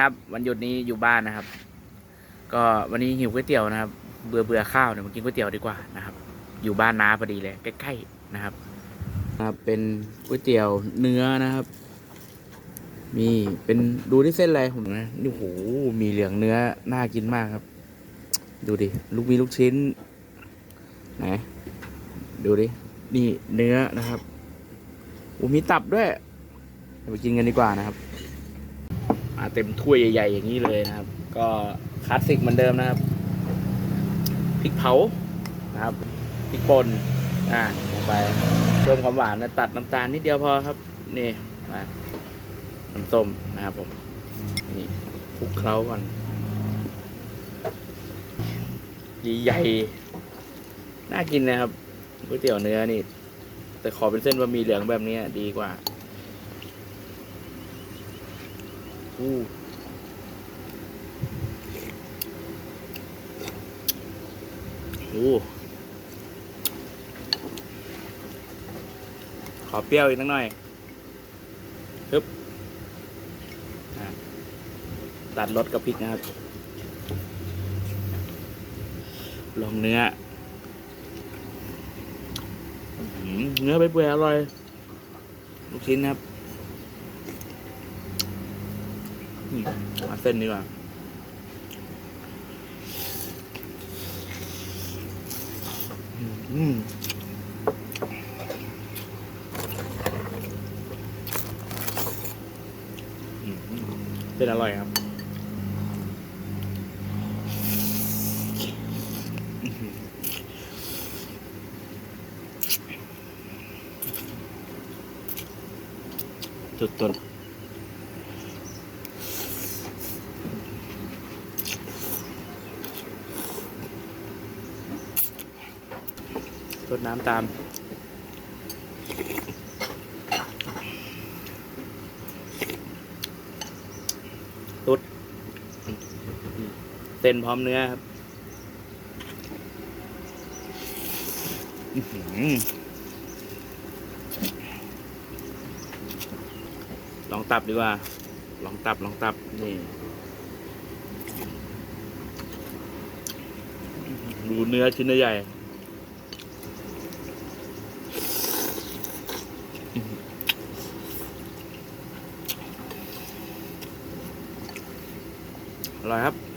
ครับวันหยุดนี้อยู่บ้านนะครับ ก็วันนี้หิวก๋วยเตี๋ยวนะครับ เบื่อเบื่อข้าวเนี่ยมากินก๋วยเตี๋ยวดีกว่านะครับ อยู่บ้านน้าพอดีเลยใกล้ๆนะครับนะครับ เป็นก๋วยเตี๋ยวเนื้อนะครับ มีเป็นดูที่เส้นอะไรผมนะนี่โหมีเหลืองเนื้อน่ากินมากครับ ดูดิลูกมีลูกชิ้นไหนดูดินี่เนื้อนะครับโอ้มีตับด้วยเดี๋ยวไปกินกันดีกว่านะครับ มาเต็มถ้วยใหญ่ๆอย่างนี้เลยนะครับ ก็คลาสสิกเหมือนเดิมนะครับพริกเผานะครับพริกป่นอ่าลงไปเพิ่มความหวานนะตัดน้ำตาลนิดเดียวพอครับ นี่มาน้ำส้มนะครับผมนี่คลุกเคล้าก่อนใหญ่ๆน่ากินนะครับก๋วยเตี๋ยวเนื้อนี่ แต่ขอเป็นเส้นบะหมี่เหลืองแบบนี้ดีกว่า อู้อู้ขอเปรี้ยวอีกนิดหน่อยฮึบตัดรสกับพริกนะครับ ลองเนื้อ เนื้อไปเปื่อยอร่อย ลูกชิ้นนะครับ อื มาเส้นดีกว่าอืมอืมเส้นอร่อยครับอื้อหือสุดๆ รดน้ำตามตุดเส้นพร้อมเนื้อครับอลองตับดีกว่า ลองตับ ลองตับ นี่ดูเนื้อชิ้นใหญ่ อร่อยครับ